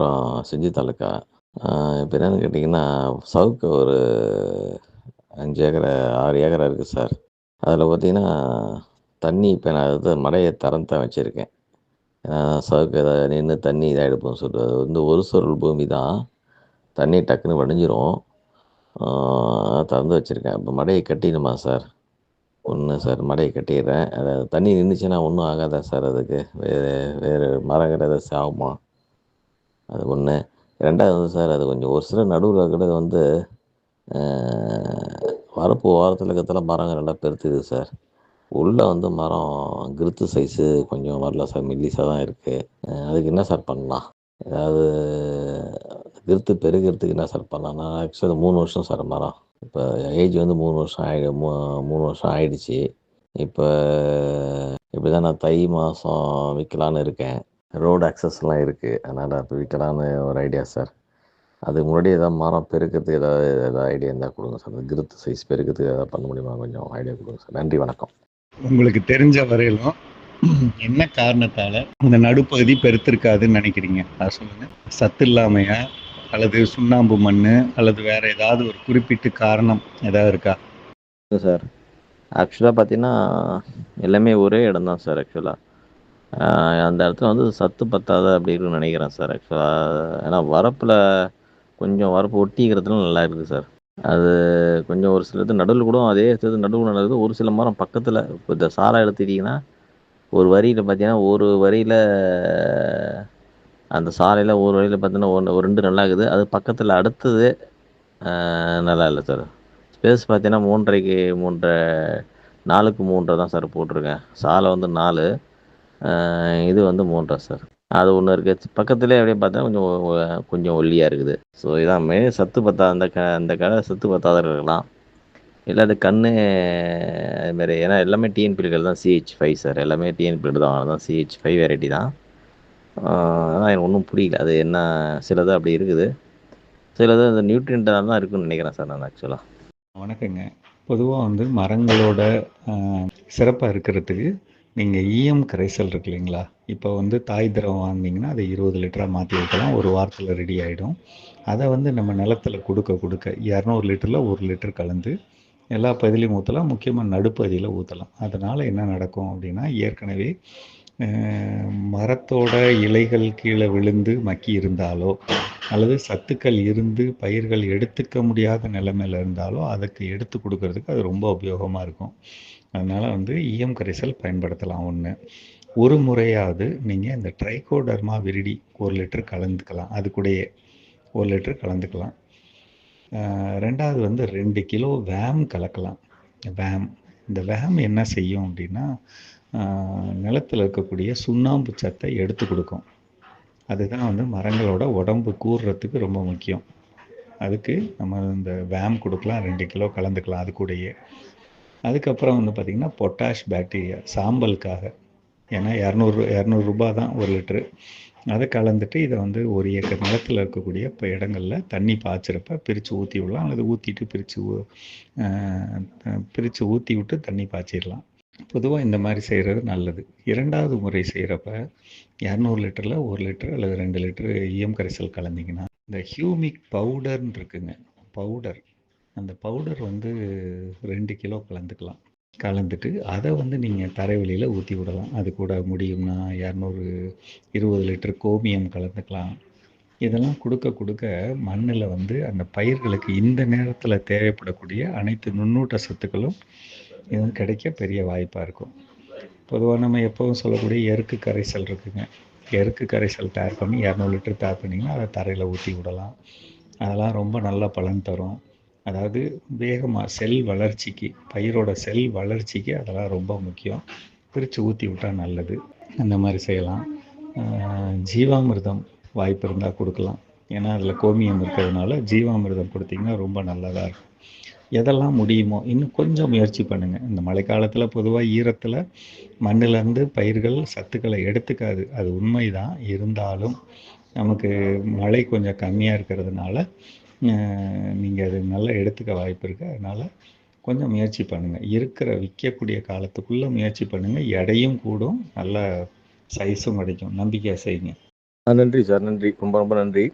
அப்புறம் செஞ்சி தாலுக்கா. இப்போ என்னென்னு கேட்டிங்கன்னா சவுக்கு ஒரு அஞ்சு ஏக்கரை ஆறு ஏக்கரா இருக்குது சார். அதில் பார்த்தீங்கன்னா தண்ணி இப்போ நான் இது மடையை திறந்து வச்சுருக்கேன். சவுக்கு ஏதாவது நின்று தண்ணி இதாக எடுப்போம்னு சொல்லிட்டு அது வந்து ஒரு சொருள் பூமி தான். தண்ணி டக்குன்னு வடிஞ்சிரும். திறந்து வச்சுருக்கேன். இப்போ மடையை கட்டிடுமா சார்? ஒன்று சார் மடையை கட்டிடுறேன். அது தண்ணி நின்றுச்சுன்னா ஒன்றும் ஆகாதா சார் அதுக்கு? வேறு வேறு மரங்கிறத சாகுமா? அது ஒன்று ரெண்டாவது வந்து சார் அது கொஞ்சம் ஒரு சில நடுவில் கூட வந்து வரப்பு ஓரத்தில் இருக்கிறதுல மரங்கள் நல்லா பெருத்துது சார். உள்ளே வந்து மரம் கிருத்து சைஸு கொஞ்சம் வரல சார் மில்லிஸாக தான் இருக்குது அதுக்கு என்ன சார் பண்ணலாம்? ஏதாவது கிருத்து பெருகிறதுக்கு என்ன சார் பண்ணலாம்? நான் ஆக்சுவலாக மூணு வருஷம் சார் மரம். இப்போ ஏஜ் வந்து மூணு வருஷம் ஆகி மூணு வருஷம் ஆயிடுச்சு. இப்போ இப்படி தான் நான் தை மாதம் விற்கலான்னு இருக்கேன். ரோடு அக்சஸ்லாம் இருக்குது அதனால் இப்போ விற்கலான்னு ஒரு ஐடியா சார் அதுக்கு முன்னாடி ஏதாவது மரம் பெருக்கிறதுக்கு ஏதாவது ஏதாவது ஐடியா இருந்தால் கொடுங்க சார் அந்த கிருத்து சைஸ் பெருக்கிறதுக்கு ஏதாவது பண்ண முடியுமா? கொஞ்சம் ஐடியா கொடுங்க சார் நன்றி வணக்கம். உங்களுக்கு தெரிஞ்ச வரையிலும் என்ன காரணத்தால இந்த நடுப்பகுதி பெருத்திருக்காதுன்னு நினைக்கிறீங்க? அதை சொல்லுங்க. சத்து இல்லாமையா? அல்லது சுண்ணாம்பு மண் அல்லது வேற ஏதாவது ஒரு குறிப்பிட்ட காரணம் ஏதாவது இருக்கா? சார் ஆக்சுவலாக பார்த்தீங்கன்னா எல்லாமே ஒரே இடம் தான் சார் ஆக்சுவலாக அந்த இடத்துல வந்து சத்து பத்தாத அப்படின்னு நினைக்கிறேன் சார். ஆக்சுவலாக ஏன்னா வரப்பில் கொஞ்சம் வரப்பு ஒட்டிக்கிறதுலாம் நல்லா இருக்குது சார். அது கொஞ்சம் ஒரு சிலது நடுவில் கூட அதே இடத்துல நடுவில் நடக்குது. ஒரு சில மரம் பக்கத்தில் இப்போ இந்த சாலை எடுத்துக்கிட்டிங்கன்னா ஒரு வரியில் பார்த்தீங்கன்னா ஒரு வரியில் அந்த சாலையில் ஒரு வரியில் பார்த்தீங்கன்னா ஒன்று ஒரு ரெண்டு நல்லா இருக்குது. அது பக்கத்தில் அடுத்தது நல்லா இல்லை சார். ஸ்பேஸ் பார்த்தீங்கன்னா மூன்றரைக்கு மூன்றரை நாலுக்கு மூன்றரை தான் சார் போட்டிருக்கேன். சாலை வந்து நாலு. இது வந்து மூன்றரை சார். அது ஒன்று இருக்குது பக்கத்துலேயே அப்படியே பார்த்தா கொஞ்சம் கொஞ்சம் ஒல்லியாக இருக்குது. ஸோ இதான் மெயின் சத்து பத்தா அந்த க அந்த கடை சத்து பத்தாத இருக்கலாம் இல்லை அது கண் அதுமாரி ஏன்னா எல்லாமே டிஎன்பிஎல்கள் தான் சிஹெச் ஃபைவ் சார். எல்லாமே டிஎன்பிஎல் தான். அதுதான் சிஹெச் ஃபைவ் வெரைட்டி தான். ஆனால் எனக்கு ஒன்றும் புரியல. அது என்ன சிலது அப்படி இருக்குது. சிலது அந்த நியூட்ரியன்ட்டாக தான் இருக்குன்னு நினைக்கிறேன் சார் நான் ஆக்சுவலாக வணக்கங்க. பொதுவாக வந்து மரங்களோட சிறப்பாக இருக்கிறதுக்கு நீங்கள் இஎம் கரைசல் இருக்கு இல்லைங்களா? இப்போ வந்து தாய் திரவம் வாங்கினீங்கன்னா அதை இருபது லிட்டராக மாற்றி வைக்கலாம். ஒரு வாரத்தில் ரெடி ஆகிடும் அதை வந்து நம்ம நிலத்தில் கொடுக்க கொடுக்க இரநூறு லிட்டரில் ஒரு லிட்டர் கலந்து எல்லா பகுதியிலையும் ஊற்றலாம் முக்கியமாக நடுப்பகுதியில் ஊற்றலாம் அதனால் என்ன நடக்கும் அப்படின்னா ஏற்கனவே மரத்தோட இலைகள் கீழே விழுந்து மக்கி இருந்தாலோ அல்லது சத்துக்கள் இருந்து பயிர்கள் எடுத்துக்க முடியாத நிலைமையில் இருந்தாலோ அதுக்கு எடுத்து கொடுக்கறதுக்கு அது ரொம்ப உபயோகமாக இருக்கும். அதனால் வந்து இஎம் கரைசல் பயன்படுத்தலாம் ஒன்று ஒரு முறையாவது நீங்கள் இந்த ட்ரைகோடர்மா விரிடி ஒரு லிட்டர் கலந்துக்கலாம். அது கூடயே ஒரு லிட்டர் கலந்துக்கலாம். ரெண்டாவது வந்து ரெண்டு கிலோ வேம் கலக்கலாம். வேம். இந்த வேம் என்ன செய்யும் அப்படின்னா நிலத்தில் இருக்கக்கூடிய சுண்ணாம்பு சத்தை எடுத்து கொடுக்கும். அதுதான் வந்து மரங்களோட உடம்பு கூறுறதுக்கு ரொம்ப முக்கியம். அதுக்கு நம்ம இந்த வேம் கொடுக்கலாம் ரெண்டு கிலோ கலந்துக்கலாம் அது கூடயே. அதுக்கப்புறம் வந்து பார்த்திங்கன்னா பொட்டாஷ் பேக்டீரியா சாம்பலுக்காக. ஏன்னா இரநூறு இரநூறுபா தான் ஒரு லிட்ரு அதை கலந்துட்டு இதை வந்து ஒரு ஏக்கர் நிலத்தில் இருக்கக்கூடிய இப்போ இடங்களில் தண்ணி பாய்ச்சிறப்ப பிரித்து ஊற்றி விடலாம். அல்லது ஊற்றிட்டு பிரித்து பிரித்து ஊற்றி விட்டு தண்ணி பாய்ச்சிடலாம். பொதுவாக இந்த மாதிரி செய்கிறது நல்லது. இரண்டாவது முறை செய்கிறப்ப இரநூறு லிட்டரில் ஒரு லிட்டர் அல்லது ரெண்டு லிட்டரு இஎம் கரைசல் கலந்திங்கன்னா இந்த ஹியூமிக் பவுடர்னு இருக்குங்க. பவுடர். அந்த பவுடர் வந்து ரெண்டு கிலோ கலந்துக்கலாம். கலந்துட்டு அதை வந்து நீங்கள் தரைவெளியில் ஊற்றி விடலாம். அது கூட முடியும்னா இரநூறு இருபது லிட்டர் கோமியம் கலந்துக்கலாம். இதெல்லாம் கொடுக்க கொடுக்க மண்ணில் வந்து அந்த பயிர்களுக்கு இந்த நேரத்தில் தேவைப்படக்கூடிய அனைத்து நுண்ணூட்ட சத்துக்களும் இது கிடைக்க பெரிய வாய்ப்பாக இருக்கும். பொதுவாக நம்ம எப்போவும் சொல்லக்கூடிய எருக்கு கரைசல் இருக்குங்க. எருக்கு கரைசல் தயார் பண்ணி இரநூறு லிட்டர் தயார் பண்ணிங்கன்னா அதை தரையில் ஊற்றி விடலாம். அதெல்லாம் ரொம்ப நல்ல பலன் தரும். அதாவது வேகமாக செல் வளர்ச்சிக்கு பயிரோட செல் வளர்ச்சிக்கு அதெல்லாம் ரொம்ப முக்கியம். பிரித்து ஊற்றி விட்டால் நல்லது. அந்த மாதிரி செய்யலாம். ஜீவாமிர்தம் வாய்ப்பு இருந்தால் கொடுக்கலாம். ஏன்னா அதில் கோமியம் இருக்கிறதுனால ஜீவாமிர்தம் கொடுத்தீங்கன்னா ரொம்ப நல்லதாக இருக்கும். எதெல்லாம் முடியுமோ இன்னும் கொஞ்சம் முயற்சி பண்ணுங்கள் இந்த மழைக்காலத்தில் பொதுவாக ஈரத்தில் மண்ணிலேருந்து பயிர்கள் சத்துக்களை எடுத்துக்காது. அது உண்மைதான். இருந்தாலும் நமக்கு மழை கொஞ்சம் கம்மியாக இருக்கிறதுனால நீங்கள் அது நல்லா எடுத்துக்க வாய்ப்பு இருக்குது அதனால் கொஞ்சம் முயற்சி பண்ணுங்கள் இருக்கிற விற்கக்கூடிய காலத்துக்குள்ளே முயற்சி பண்ணுங்கள் எடையும் கூடும். நல்ல சைஸும் கிடைக்கும். நம்பிக்கையாக செய்யுங்க. நன்றி சார். நன்றி. ரொம்ப ரொம்ப நன்றி.